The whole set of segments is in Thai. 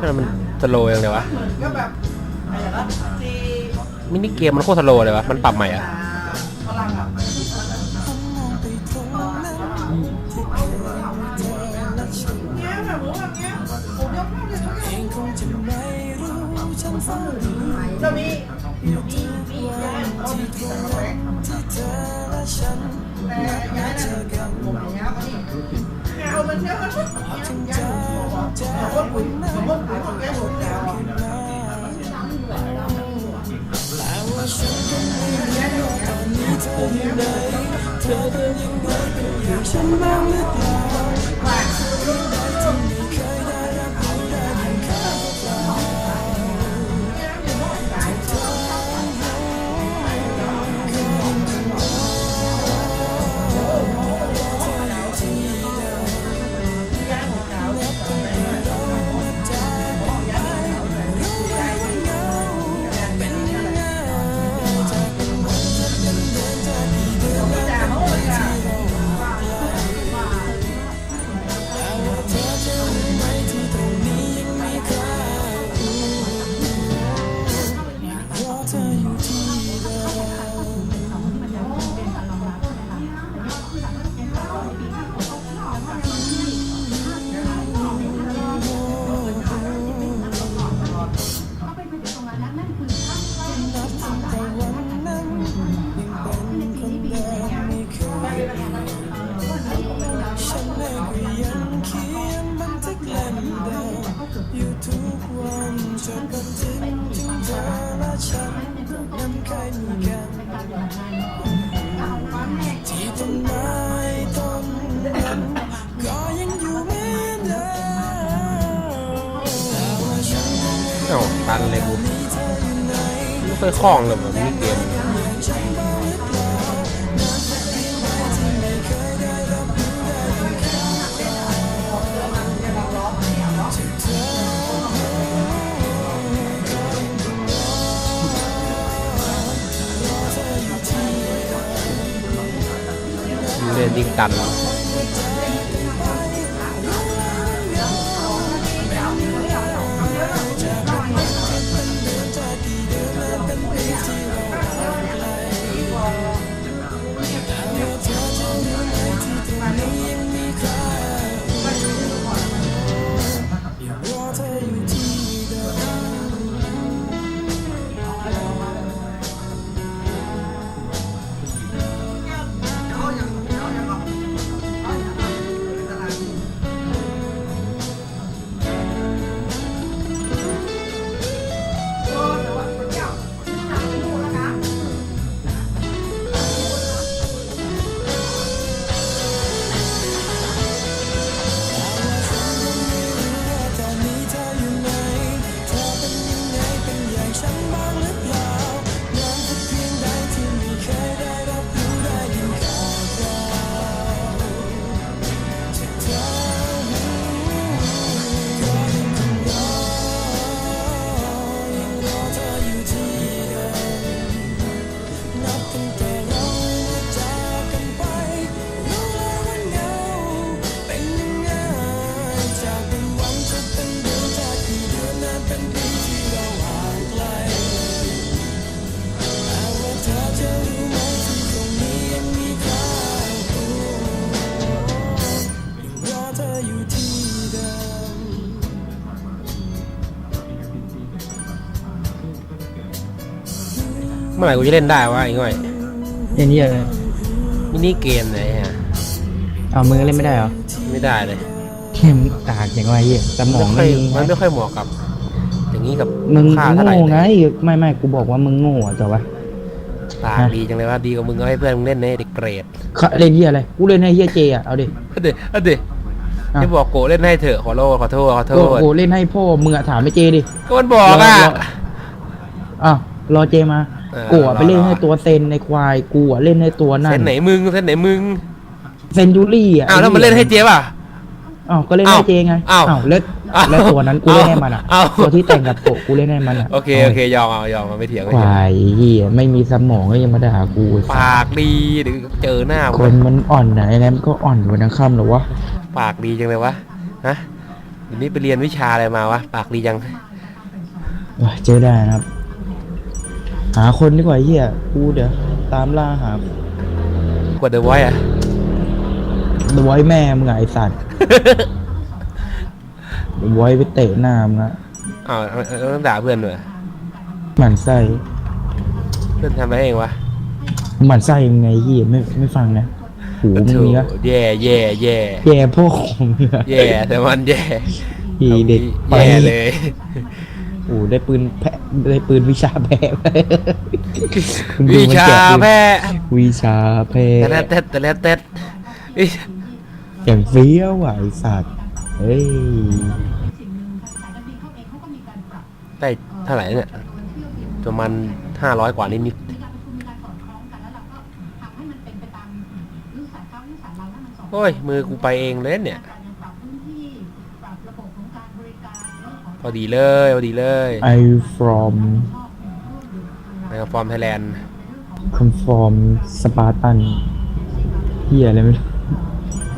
ทำไมมันสโลว์ยังไงวะก็แบบอะไรนะที่มินิเกมมันโคตรสโลว์เลยวะมันปรับใหม่อะ เจะมีมีมีย้ายเขามีที่แฝงแต่ย้ายนั่นผมยายเขานี่เอามันย้ายมันย้ายผมบอกว่าผมผมว่าผมย้ายผมแล้วเอ้าตั นเลยกูไม่เคยคล่องเลยแบบมินิเกมเล่นยิงตันแล้ว เมื่อไหร่กูจะเล่นได้วะไอ้ง่อยเล่นเหี้ยอะไรมินิเกมไหนฮะเอามือเล่นไม่ได้เหรอไม่ได้เลยเข้มกากอย่างไรเหี้ยสมองไม่ค่อยมึงมันไม่ค่อยเหมาะกับ อย่างนี้กับมึงค่าเท่าไหร่โง่ไงไม่ไม่กูบอกว่ามึงโง่อะจ้ะวะปากดีจังเลยว่าดีกว่ามึงเอาให้เพื่อนมึงเล่นในเด็กเกรดเขาเล่นเหี้ยอะไรกูเล่นให้เหี้ยเจอะเอาดิ เอาดี๋ยวเอาดี๋ยวอะที่บอกโกเล่นให้เถอะขอโทษขอโทษขอโทโอ้ษโหเล่นให้พ่อมึงอะถามไอ้เจดิ ก็มันบอกอะรออ้าวรอเจมาเออ กูอะไปเล่นรอให้ตัวเซนในควายกูอะเล่นให้ตัวนั่เส้นนไหนมึงเส้นไหนมึงเซนยูรี่อะอ้าวแล้วมันเล่นให้เจ๊ป่ะอ้าวก็เล่นอ้าให้วเจไงอ้าวแล้วอ้าวแล้วตัวนั้นกูเล่นให้มันอะอ้าวตัวที่แต่งกับโปะกูเล่นให้มันอะโอเคโอเคยอมเอายอมเอาไม่เถียงไม่คเถียงวายเหี้ยไม่มีสมองก็ยังมาด่ากูไอ้สัสปากดีเดี๋ยวเจอหน้าคมึนงมันอ่อนไหนแล้วมันก็อ่อนอยู่วันทั้งค่ำหรอวะปากดีจังเลยวะฮะเดี๋ยวนี้ไปเรียนวิชาอะไรมาวะปากดีจังเอ้ยเจอได้นะครับ หาคนดีกว่าไอ้เหี้ยกูเดี๋ยวตามล่าหากว่าเดอะไวอะไว้แม่มึงอะไงสัตว์ไว้ไปเตะหน้ามึงอะอ้าวเอาเอาต้องด่าเพื่อนด้วยหมั่นไส้เพื่อนทำอะไรเองวะหมั่นไส้ยังไงเหี้ยไม่ไม่ฟังนะหูมึงมีนะโถ่แย่แย่แย่แย่พวกของมึงอะแย่แต่มันแย่อีเด็กไปแย่เลย โอ้ได้ปืนแพะได้ปืนวิชาแพะมึงดูวิมันชาแกะปืนแพ้วิชาแพแต่แล้วะเต็ดแต่แล้วเต็ดอิ๊ยอย่างเฟี้ยวอะไอสัตว์เฮ้ยได้เท่าไหร่เนี่ยประมาณห้าร้อยกว่านิดนิดโอ้ยมือกูไปเองเลยเนี่ย อดีเลยพอดีเลยไอ from ในฟอร์มไทยแลนด์ conform Spartan เฮียอะไรไม่รู้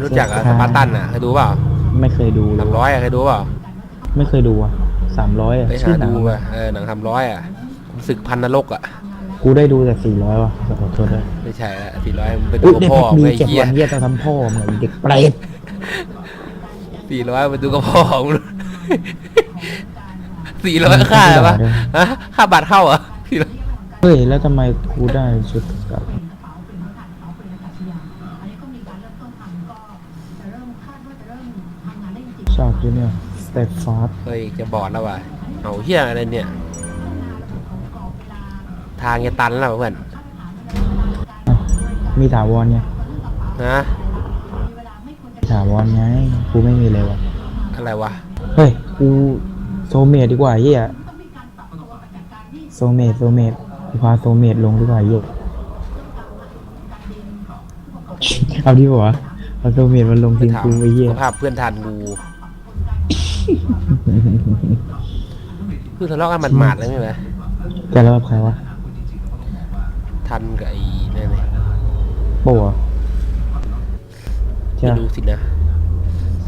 รู้จักอะสปาร์ตันอะเคยดูเปล่าไม่เคยดูเลสายมร้อยอะเคยดูเปล่าไม่เคยดูอะสามร้อยอะไปชื่หาอหนังดูอะอะเออหนังทำร้อยอะศึกพันนรกอะกูได้ดูแต่สี่ร้อยว่ะขอโทษด้วยไม่ใช่ละสี่ร้อยมันเป็นอุ้ตัยวได้พ่อพักดีไอ้เจ็ดเหี้ยวันเฮียต้องทำพ่อมึงไอ้เด็กเปรตสี่ร้อยเป็นตัวกระพ่อของมึง สี่ร้อยค่าอะไรวะฮะค่าบัตรเข้าเหรอะสี่ร้อยเฮ้ย แล้วทำไมกูได้ชุดกับชอบด้วยเนี่ยสเตปฟาสเฮ้ยจะบอดแล้วว่ะเอาเฮียอะไรเนี่ย ทางจะตันแล้วเพื่อนมีถาวรไงนะถาวรไงกูไม่มีเลยวะอะไรวะ เฮ้ย กู โซเมดดีกว่าเฮียโซเมดโซเมดกูพาโซเมดลงดีกว่าเฮียเอาดีกว่าเอาโซเมดมันลงทีมถามกูไอ้เฮียสภาพเพื่อนทันกูคือทะเลาะกันหมาดๆเลยใช่ไหมแต่แล้วกับใครวะทันกับไอ้นั่นไงโป้อะใช่ไม่ปะรู้สินะ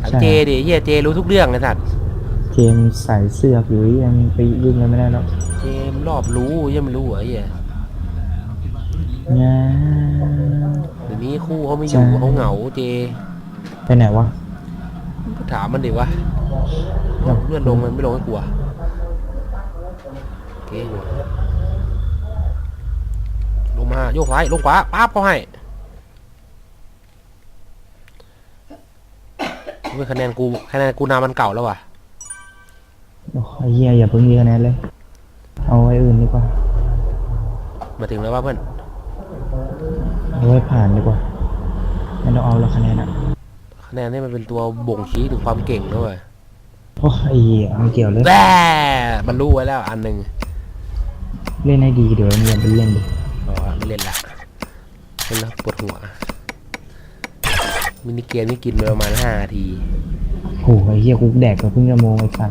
ถามใช่เจดิเฮียเจรู้ทุกเรื่องเลยสัตว์ เกมใส่เสือกอยู่ยังไปยุ่งกันไม่ได้หรอกเจมรอบรู้ยังไม่รู้เหรอเฮียงาเดี๋ยวนี้คู่เขาไม่อยู่ใช่เขาเหงาเจไปไหนวะก็ถามมันดิวะเลื่อนลงมันไม่ลงให้กลัวโอเคลงมาโยกซ้ายลงขวาปั๊บเขาให้เฮ้ยคะแนนกูคะแนนกูนามันเก่าแล้วว่ะ โอ้ยเฮียอย่าเพิ่งมีคะแนนเลย เอาไว้อื่นดีกว่ามาถึงแล้วว่าเพื่อนเอาไว้ผ่านดีกว่าไม่ต้องเอาแล้วคะแนนอะคะแนนนี่มันเป็นตัวบ่งชี้ถึงความเก่งนะเว้ยโอ้ยไอ้เหี้ยไม่เกี่ยวเลยแร่มันรู้ไว้แล้วอันหนึ่งเล่นให้ดีเดี๋ยวเรียนไปเล่นดิอ๋อไม่เล่นละเล่นแล้วปวดหัวมินิเกมนี่กินไปประมาณห้านาทีโอ้ยไอ้เหี้ยกูแดกกับเพิ่งจะโมงไอ้สัส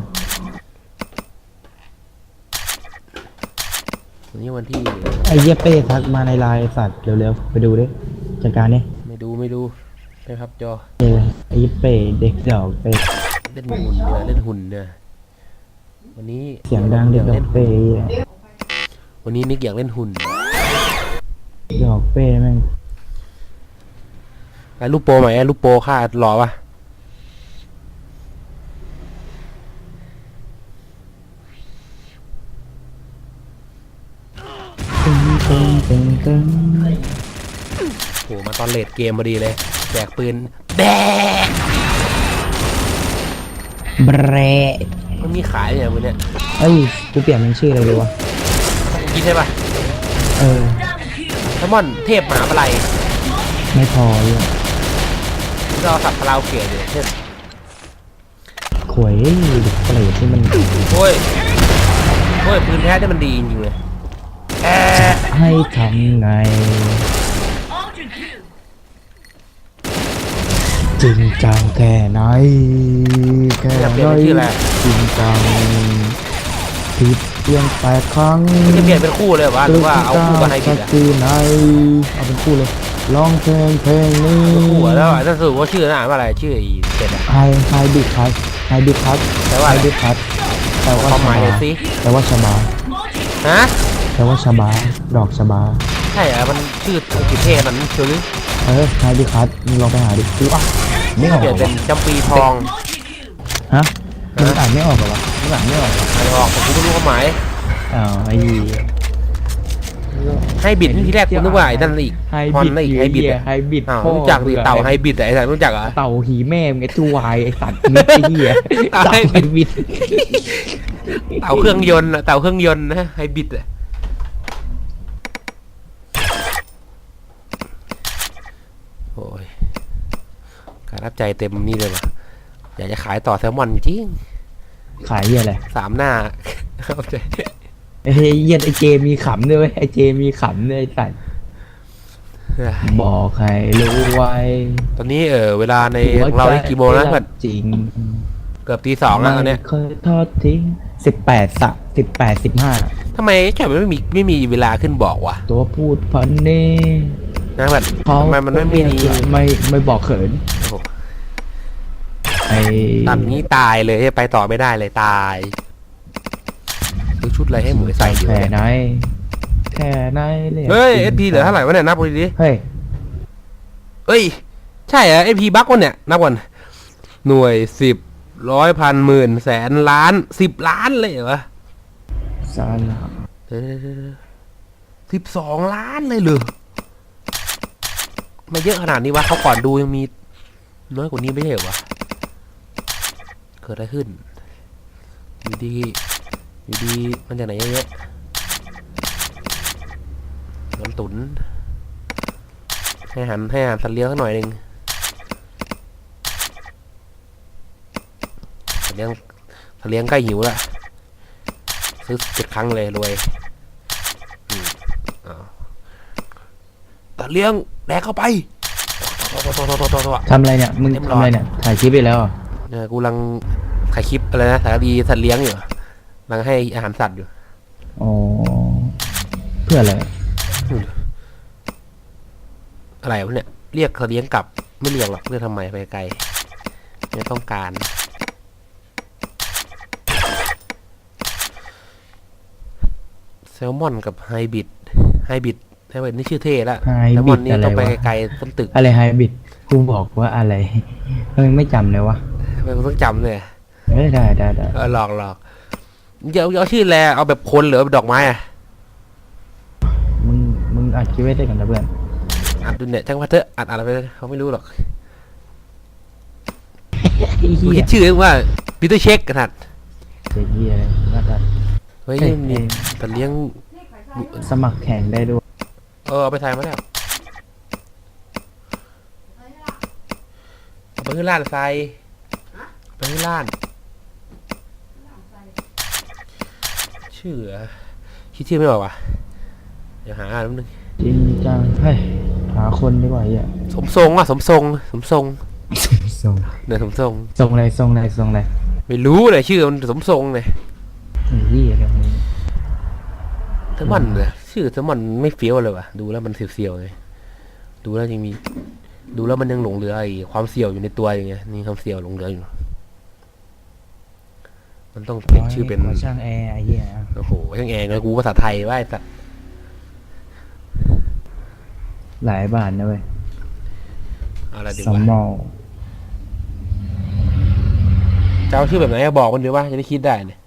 นนี้วันที่ ไอ้เหี้ยเป้ทักมาในไลน์ไอ้สัตว์เร็วๆไปดูดิจัดการนี่ไม่ดูไม่ดูนะครับจอเอ้ยไอ้เหี้ยเป้เด็กดอกเป้เล่นหุ่นเนี่ยเล่นหุ่นเนี่ยวันนี้เสียงดังเด็กดอเล่กนเป้ไอ้เหี้ยวันนี้นิกอยากเล่นหุ่นดอกเป้แม่งไอ้ลูกโปรใหม่ไอ้ลูกโปรค่าหล่อปะ ตึ งตึงตึงตึงโหมาตอนเลดเกมพอดีเลยแจกปืนแบกเบรมันมีขายเนี่ยวันเนี้ยเอ้ยกูเปลี่ยนเป็นชื่ออะไรดีวะกินใช่ปะเออแซลมอนเทพมหาปลายไม่พอเลยเราสับคาราโอเกะอยู่เทพขวยเด็กเปรตที่มันโอ้ยโอ้ยปืนแท้เนี่ยมันดีจริงๆเลยแอะ ให้ทำไง จริงจังแค่ไหน แค่อยากเปลี่ไหยนนเป็นชื่ออะไรจริงจังผิดเพียงแปดครั้งจะเปลี่ยนเป็นคู่เลยเหรอวะหรือว่าเอาคู่กับไฮบริดอะคือไหนเอาเป็นคู่เลยร้องเพลงเพลงนี้คู่อะแล้วอะถ้าสรุปว่าชื่อน่ะอ่านว่าอะไรชื่อไอ้เป็ดอะ ไฮไฮบิดคัสไฮบิดคัสแปลว่าไฮอะไรบิดคัสแปลว่าความหมายชเลยบาสิแปลว่าชบาฮะ แปลว่าชบา ดอกชบา ใช่เหรอมันชื่ออังกฤษเท่ขนาดนั้นเชียวหรือเออไฮบิดคัสมึงลองไปหาดิคือว่าไม่ออกเปเหลี่รยนอเป็นวะจำปีทองฮะมึงอ่านไม่ออกเหรอวะมึงอ่านไม่ออกเหรออ่านออกแต่กูไม่รู้ความหมาย อ้าวไอ้เหี้ย ให้บิดที่แรกกูนึกว่าไอ้นั่นอีก ไฮฮอนบิดนั่นอีกไฮบิดเหี้ยอะไฮบิดอ้าวพ่อรู้จักดิมึงอะเต่าไฮบิดอะไอ้สัตว์รู้จักเหรอ เต่าหีแม่มึงไอ้ตัววายไอ้สัตว์นึกไอ้เหี้ยเต่าเต่าไฮไฮบิดบิด เต่าเครื่องยนต์อะเต่าเครื่องยนต์นะไฮบิดอะโอ้ยกา รรับใจเต็มนี่เลยว่ะอยากจะขายต่อแซลมอนจริงขายเหี้ยอะไรสามหน้าเข้าใจไอ้เหี้ยไอ้เจมีขำด้วยเว้ยไอ้เจมีขำด้วยไอ้สัตว์บอกให้รู้ไว้ ตอนนี้เออเวลาในของเราได้กี่โมงแล้วเพื่อนจริง เกือบตีสองแล้วตอนเนี้ยไม่เคยทอดทิ้งสิบแปดสะสิบแปดสิบห้าทำไมแค่ไม่มีไม่มีเวลาขึ้นบอกวะตัวพูดพันนี่นะเพื่อนเขาทำไมมันไม่มีนี่ไม่ไม่บอกเขินโอ้โห ไอ้ตัดนี้ตายเลยไปต่อไม่ได้เลยตายซื้อชุดอะไรให้หมูใส่อยู่แค่เนี่ยไหนแค่ไหนเลยเฮ้ยเอสพีเหลือเท่าไหร่วะเนี่ยนับดูดิเฮ้ยเอ้ย ใช่เหรอเอพีบักวะเนี่ยนับก่อนหน่วยสิบร้อยพันหมื่นแสนล้านสิบล้านเลยเหรอวะสาระสิบสองล้านเลยเหรอไม่เยอะขนาดนี้วะเขาก่อนดูยังมีน้อยกว่านี้ไม่ใช่เหรอวะ เกิดอะไรขึ้น อยู่ดี อยู่ดี มันจากไหนเยอะแยะน้ำตุน ให้หันให้หันสัตว์เลี้ยงสักหน่อยหนึ่งสัตว์เลี้ยงสัตว์เลี้ยงใกล้หิวละซื้อเจ็ดครั้งเลยรวยสัตว์เลี้ยงแดกเข้าไปทำอะไรเนี่ย มึงทำอะไรเนี่ย ถ่ายคลิปไปแล้ว รอเนี่ยกูกำลังถ่ายคลิปอะไรนะสารคดีสัตว์เลี้ยงอยู่กำลังให้อาหารสัตว์อยู่ อ๋อ เพื่ออะไร อะไรวะเนี่ย เรียกเขาเลี้ยงกลับไม่เรียกหรอกเรียกทำไมไปไกลไม่ต้องการแซลมอนกับไฮบิดไฮบิดไฮบิดนี่ชื่อเท่ละไฮแซลมบิอดนนี่อะไรต้องไปวะไกลๆต้นตึกอะไรไฮบิดกูบอกว่าอะไรทำไมไม่จำเลยวะทำไมกูต้องจำเลยเอ้ยได้ได้ได้เออหลอกหลอกเดี๋ยวเอาชื่อแลเอาแบบคนหรือแบบดอกไม้อะมึงมึงอัดคลิปไว้ได้กันนะเพื่อนอัดดูเนี่ยช่างว่าเถอะอัดอะไรไปเลยเขาไม่รู้หรอกไอ้กูเหี้คิยดชื่อว่าปีเตอร์เช็คกันทัดเจ๊เหี้ยอะไรน่าจะเฮ้ยเฮ้ยนี่แต่เลี้ยงสมัครแข่งได้ด้วยเออเอาไปถ่ายมาแล้วเอาไปขึ้นล้านไฟเอาไปขึ้นล้าน ชื่อเหรอคิดชื่อไม่ออกว่ะ เดี๋ยวหาอ่านแป๊บนึง จริงจังเฮ้ยหาคนดีกว่าไอ้เหี้ยสมทรงอะ สมทรง สมทรงทรงเนี่ยสมทรง ทรงอะไรทรงอะไรทรงอะไรไม่รู้เลยชื่อมันสมทรงเลยไอ้เหี้ยอะไรของมึงเซมอนเลยชื่อเซมอนไม่เฟี้ยวเลยว่ะดูแล้วมันเสียวๆไงดูแล้วยังมี ดูแล้วมันยังหลงเหลือไอ้ความเสียวอยู่ในตัวอย่างเงี้ยนี่ความเสียวหลงเหลืออยู่ มันต้องเปลี่ยนชื่อเป็นขช่างแอร์ไอ้เหี้ยโอ้โหยังแองเลยกูภาษาไทยว่าไอ้สัตว์หลายบาทนะเว้ยเอาอะไรดีสวะมอลจะเอาชื่อแบบไหนอะบอกมันดีว่าจะได้คิดได้เนี่ย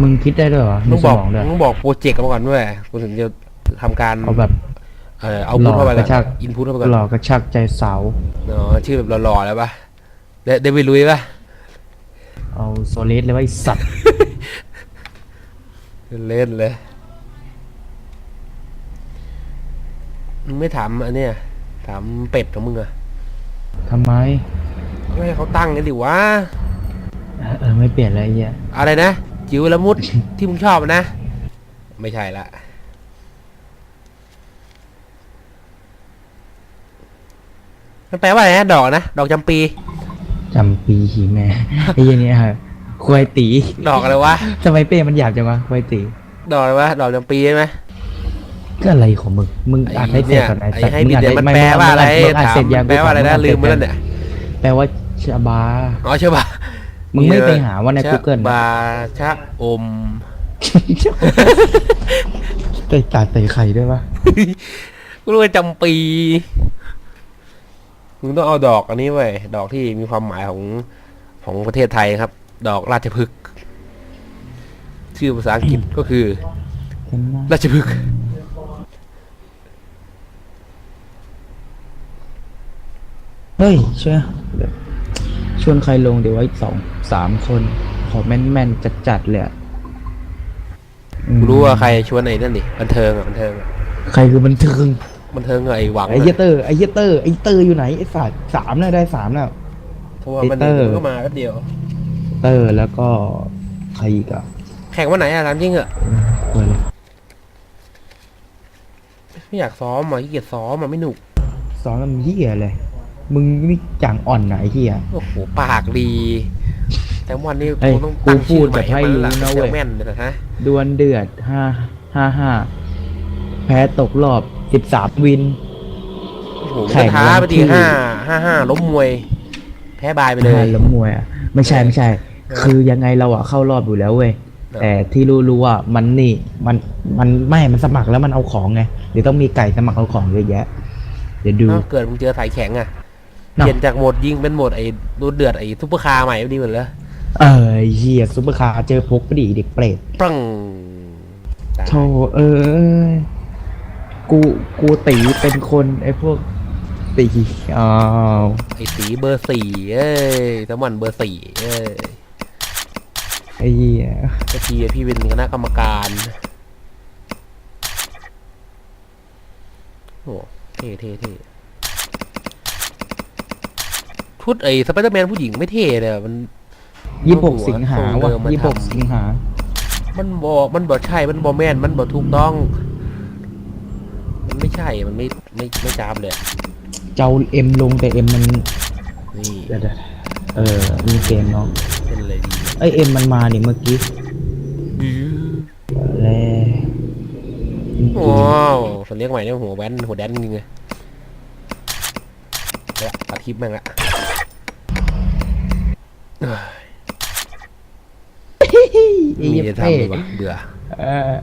มึงคิดได้ด้วยเหรอมีต้องสบอกมองด้วยต้องบอกโปรเจกต์มาก่อนด้วยกูถึงจะทำการเอาแบบ เออเอาพุทเข้าไปหล่อกก่ระชาอกนอินพุทเข้าไปก่อนหลอกกระชากใจสาวเนาะชื่อแบบหล่อๆแล้วปะเดเดวิดลุยปะ เอาโซเลสเลยว่าไอสัตว์เล่นเลยมึงไม่ถามอันเนี้ยถามเป็ดของมึงอะทำไม ไม่ให้เขาตั้งกันดิวะ เออเออไม่เปลี่ยนอะไรไอ้เหี้ยอะไรนะ จิ๋วละมุด ที่มึงชอบอะนะ ไม่ใช่ละ มันแปลว่าอะไรนะ ดอกนะ ดอกจำปี จำปีหีแม่ไอ้เหี้ยนี่ฮะควายตีดอกอะไรวะ ทำไมเป้มันหยาบจังวะควายตี ดอกอะไรวะ ดอกจำปีใช่ไหม ก็อะไรของมึง มึงอ่านให้เสร็จก่อนไอ้ไอ้สัตว์ให้มึงดิอ่านเดี๋ยวได้มันไม่แปลว่าอะไรมึงอ่านถามเสร็จยังแปลว่าอะไรนะลืมไปแล้วเนี่ย แปลว่าชาบา อ๋อใช่ป่ะมึงไม่ไปหาว่าใน Google บาชะอม ไก่ตาเตะไข่ด้วยปะกูรู้ว่าจำปี มึงต้องเอาดอกอันนี้ไว้ยดอกที่มีความหมายของของประเทศไทยครับ ดอกราชพฤกษ์ชื่อภาษาอังกฤษก็คือเห็นไหมราชพฤกษ์เฮ้ยเชื่อชวนใครลงเดี๋ยวไว้สองสามคน ขอแม่นแม่นจัดจัดๆเลยอะอืมกูรู้ว่าใครชวนไอ้นั่นดิบันเทิงอะบันเทิงอะ ใครคือบันเทิง บันเทิงอะไอ้หวังไอ้เหี้ยอะเตอร์ไอ้เหี้ยเตอร์ไอ้เตอร์อยู่ไหนไอ้สัตว์สามแล้วได้สามแล้วเพราะว่ามันไอ้เตอร์เดี๋ยวก็มาแป๊บเดียว เตอร์แล้วก็ใครอีกอะแข่งวันไหนอะถามจริงอะควายเลยไม่อยากซ้อมอะขี้เกียจซ้อมอะไม่หนุกสอนมันเหี้ยเลย มึงนี่จังอ่อนไหนเหี้ย โอ้โหปากดี แต่วันนี้เอ้ยกูต้องตั้งกูพูชื่ดอใหม่แบบให้ให้มันละรู้นะเว้ยแม่นเลยนะฮะดวลเดือดห้าห้าห้าแพ้ตกรอบ สิบสามวิน โอ้โหแข่กระงท้าวันไปที่ทีห้าห้าห้าล้มมวย แพ้บายไปเลยใช่ล้มมวยอะไม่ใช่ไม่ใช่ เออคือยังไงเราอะเข้ารอบอยู่แล้วเว้ยเออ แต่ที่รู้ๆอะมันนี่มันมันไม่มันสมัครแล้วมันเอาของไงเดี๋ยวต้องมีไก่สมัครเอาของเยอะแยะ เดี๋ยวดู เอ้าเกิดมึงเจอสายแข็งอะเนอะเปลี่ยนจากโหมดยิงเป็นโหมดไอ้ดูเดือดไอ้ซุปเปอร์คาร์ใหม่ดีเหมือนเลยเออไอ้เฮียซุปเปอร์คาร์เจอพกก็ดีเด็กเปรตปังตายโธ่เออ กูกูตีเป็นคนไอ้พวกตีอ้าวไอ้สีเบอร์สี่เอ้ยสมอนเบอร์สี่เอ้ยไอ้เหี้ยเมื่อกี้พี่เป็นคณะกรรมการโอ้เท่เท่เท่ชุดไอ้สไปเดอร์แมนผู้หญิงไม่เท่เลยอะมัน ยี่หกสิงหาทรงว่ะเดิมมายี่หกทำสิงหา มันบอกมันบอกใช่ มันบอกแม่น มันบอกถูกต้องมัน ไม่ใช่ มันไม่ไม่ไม่จามเลยอะเจ้าเอ็มลงแต่เอ็มมันนี่เดี๋ยวๆเออมีเกมเนาะเป็นอะไรดีไอยเอ็มมันมาเนี่ยเมื่อกี้แล้วมีเกมว้าวสัตว์เลี้ยงใหม่เนี่ยหัวแว้นหัวแดนจริงเลยแล้วตัดคลิปแม่งละเอ้ยไอ้มีเหี้ยจะเป้ทำเลยว่ะเบื่อเออ